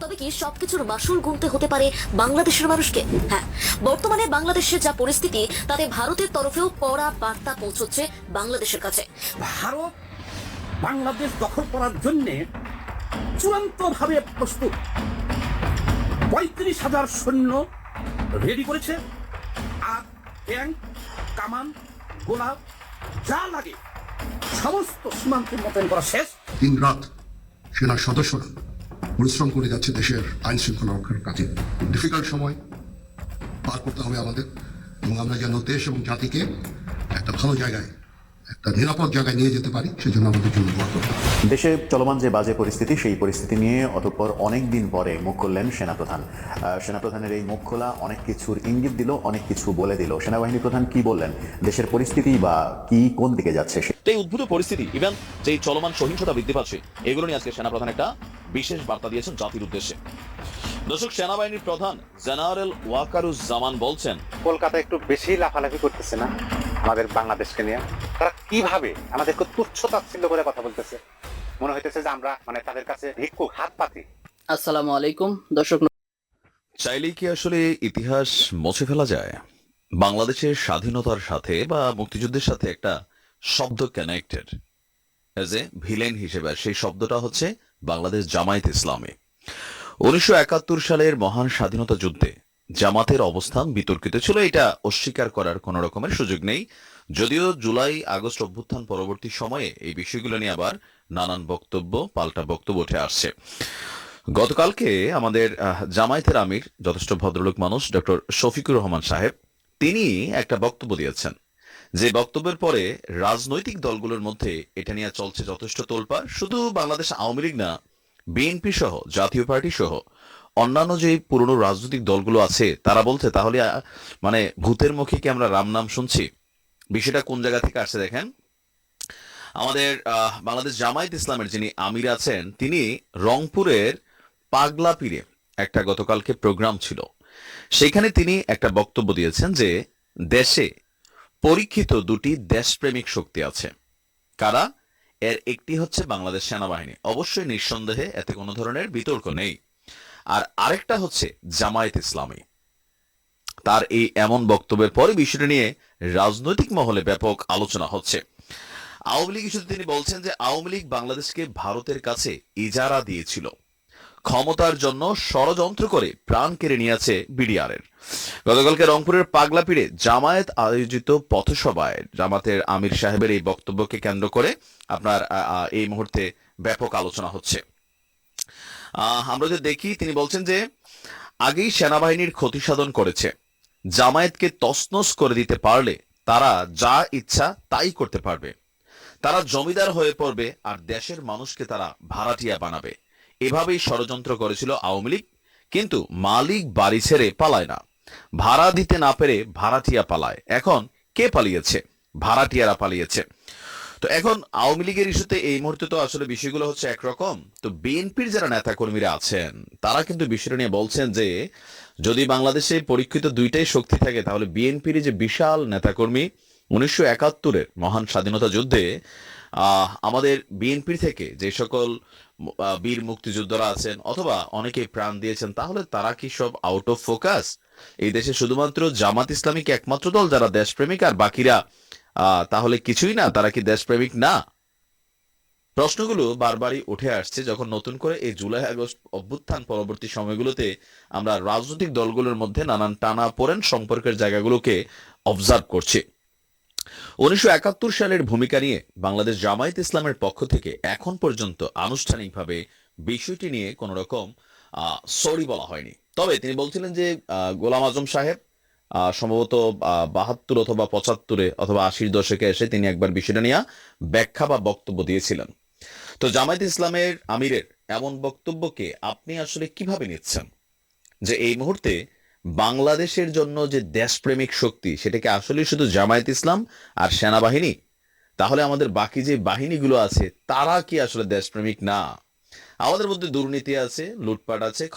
তবে কি সবকিছুর মাসুল গুনতে হতে পারে বাংলাদেশের মানুষকে? হ্যাঁ বর্তমানে বাংলাদেশের যা পরিস্থিতি তাতে ভারতের তরফেও কড়া বার্তা পৌঁছচ্ছে বাংলাদেশের কাছে। ভারত বাংলাদেশ দখল করার জন্য চূড়ান্তভাবে প্রস্তুত। পঁয়ত্রিশ হাজার সৈন্য রেডি করেছে। আর ট্যাঙ্ক কামান গোলা যা লাগে সমস্ত সীমান্তে মোতায়েন করা শেষ। দিন রাত সেনার সদস্যরা পরিশ্রম করে যাচ্ছে দেশের আইন শৃঙ্খলা রক্ষার কাজে। ডিফিকাল্ট সময় পার করতে হবে আমাদের। এবং আমরা যেন দেশ এবং জাতিকে একটা ভালো জায়গায় একটা নিরাপদ জায়গায় নিয়ে যেতে পারি সেজন্য আমাদের জন্য দোয়া করবে। দেশে চলমান যে বাজে পরিস্থিতি সেই পরিস্থিতি নিয়ে অতঃপর অনেক দিন পরে মুখ খুললেন সেনাপ্রধান। আহ, সেনাপ্রধানের এই মুখ খোলা অনেক কিছুর ইঙ্গিত দিল অনেক কিছু বলে দিল। সেনাবাহিনী প্রধান কি বললেন? দেশের পরিস্থিতি বা কি কোন দিকে যাচ্ছে সে? এই উদ্ভূত পরিস্থিতি ইভেন যে চলমান সহিংসতা বৃদ্ধি পাচ্ছে এগুলো নিয়ে আজকে সেনাপ্রধান একটা বিশেষ বার্তা দিয়েছেন জাতির উদ্দেশ্যে। দর্শক সেনাবাহিনীর প্রধান জেনারেল ওয়াকারুজ্জামান বলছেন কলকাতা একটু বেশি লাফালাফি করতেছে না আমাদের বাংলাদেশকে নিয়ে? তারা কীভাবে আমাদেরকে তুচ্ছ তাচ্ছিল্য করে কথা বলতেছে? মনে হইতেছে যে আমরা মানে তাদের কাছে ভিক্ষুক হাত পাতি। আসসালামু আলাইকুম। দর্শক চাইলেই কি আসলে ইতিহাস মুছে ফেলা যায়? বাংলাদেশের স্বাধীনতার সাথে বা মুক্তিযুদ্ধের সাথে একটা শব্দ কানেক্টেড এজ এ ভিলেন হিসেবে সেই শব্দটা হচ্ছে বাংলাদেশ জামায়াত ইসলামী। উনিশশো একাত্তর সালের মহান স্বাধীনতা যুদ্ধে জামাতের অবস্থান বিতর্কিত ছিল, এটা অস্বীকার করার কোনো রকমের সুযোগ নেই। যদিও জুলাই আগস্ট অভ্যুত্থান পরবর্তী সময়ে এই বিষয়গুলো নিয়ে আবার নানান বক্তব্য, পাল্টা বক্তব্য উঠে আসছে। গতকালকে আমাদের জামায়াতের আমির, যথেষ্ট ভদ্রলোক মানুষ, ডক্টর শফিকুর রহমান সাহেব, তিনি একটা বক্তব্য দিয়েছেন। যে বক্তব্যের পরে রাজনৈতিক দলগুলোর মধ্যে এটা নিয়ে চলছে যথেষ্ট তোলপাড়। শুধু বাংলাদেশ আওয়ামী লীগ না, বিএনপি সহ, জাতীয় পার্টি সহ, অন্যান্য যে পুরনো রাজনৈতিক দলগুলো আছে, তারা বলছে, তাহলে মানে ভূতের মুখে কি আমরা রাম নাম শুনছি? বিষয়টা কোন জায়গা থেকে আসছে দেখেন? আমাদের বাংলাদেশ জামায়াত ইসলামের যিনি আমির আছেন, তিনি রংপুরের পাগলা পীরে একটা গতকালকে প্রোগ্রাম ছিল। সেখানে তিনি একটা বক্তব্য দিয়েছেন যে, দেশে পরীক্ষিত দুটি দেশপ্রেমিক শক্তি আছে। কারা? এর একটি হচ্ছে বাংলাদেশ সেনাবাহিনী। অবশ্যই নিঃসন্দেহে এতে কোনো ধরনের বিতর্ক নেই। আর আরেকটা হচ্ছে জামায়াত ইসলামী। তার এই এমন বক্তব্যের পরে বিষয়টি নিয়ে রাজনৈতিক মহলে ব্যাপক আলোচনা হচ্ছে। আওয়ামী লীগ তিনি বলছেন যে আওয়ামী লীগ বাংলাদেশকে ভারতের কাছে ইজারা দিয়েছিল। ক্ষমতার জন্য ষড়যন্ত্র করে প্রাণ কেড়ে নিয়েছে বিডিআর এর গতকালকে রংপুরের পাগলাপিড়ে জামায়াত আয়োজিত পথসভায় জামাতের আমির সাহেবের এই বক্তব্যকে কেন্দ্র করে আপনার এই মুহূর্তে ব্যাপক আলোচনা হচ্ছে। আমরা যদি দেখি, তিনি বলছেন যে, আগেই সেনাবাহিনীর ক্ষতি সাধন করেছে। জামায়াতকে তসনস করে দিতে পারলে তারা যা ইচ্ছা তাই করতে পারবে। তারা জমিদার হয়ে পড়বে আর দেশের মানুষকে তারা ভাড়াটিয়া বানাবে। এভাবেই ষড়যন্ত্র করেছিল আওয়ামী লীগ। কিন্তু মালিক বাড়ি ছেড়ে পালায় না। ভাড়া দিতে না পেরে ভাড়াটিয়া পালায়। এখন কে পালিয়েছে? ভাড়াটিয়ারা পালিয়েছে। তো এখন আওয়ামী লীগের ইস্যুতে এই মুহূর্তে তো আসলে বিষয়গুলো হচ্ছে একরকম। তো বিএনপির যারা নেতা কর্মীরা আছেন, তারা কিন্তু বিষয়টা নিয়ে বলছেন যে, যদি বাংলাদেশে পরীক্ষিত দুইটাই শক্তি থাকে, তাহলে বিএনপির যে বিশাল নেতাকর্মী, উনিশশো একাত্তরের মহান স্বাধীনতা যুদ্ধে আমাদের বিএনপির থেকে যে সকল বীর মুক্তিযোদ্ধারা আছেন অথবা অনেকে প্রাণ দিয়েছেন, তাহলে তারা কি সব আউট অফ ফোকাস এই দেশে শুধুমাত্র জামাত ইসলামিক একমাত্র দল যারা দেশপ্রেমিক আর বাকিরা তাহলে কিছুই না? তারা কি দেশপ্রেমিক না? প্রশ্নগুলো বারবারই উঠে আসছে যখন নতুন করে এই জুলাই আগস্ট অভ্যুত্থান পরবর্তী সময়গুলোতে আমরা রাজনৈতিক দলগুলোর মধ্যে নানান টানা পড়েন সম্পর্কের জায়গাগুলোকে অবজার্ভ করছি। উনিশশো একাত্তর সালের ভূমিকা নিয়ে বাংলাদেশ জামায়াত ইসলামের পক্ষ থেকে এখন পর্যন্ত আনুষ্ঠানিকভাবে বিষয়টি নিয়ে কোন রকম সরি বলা হয়নি। তবে তিনি বলছিলেন যে গোলাম আজম সাহেব সম্ভবত বাহাত্তর অথবা পঁচাত্তরে অথবা আশির দশকে এসে তিনি একবার বিষয়টা নিয়ে ব্যাখ্যা বা বক্তব্য দিয়েছিলেন। তো জামায়াত ইসলামের আমিরের এমন বক্তব্যকে আপনি আসলে কীভাবে নিচ্ছেন? যে এই মুহূর্তে বাংলাদেশের জন্য যে দেশপ্রেমিক শক্তি, সেটাকে আসলে শুধু জামায়াত ইসলাম আর সেনাবাহিনী? তাহলে আমাদের বাকি যে বাহিনীগুলো আছে, তারা কি আসলে দেশপ্রেমিক না? আমাদের মধ্যে দুর্নীতি আছে, লুটপাট আছে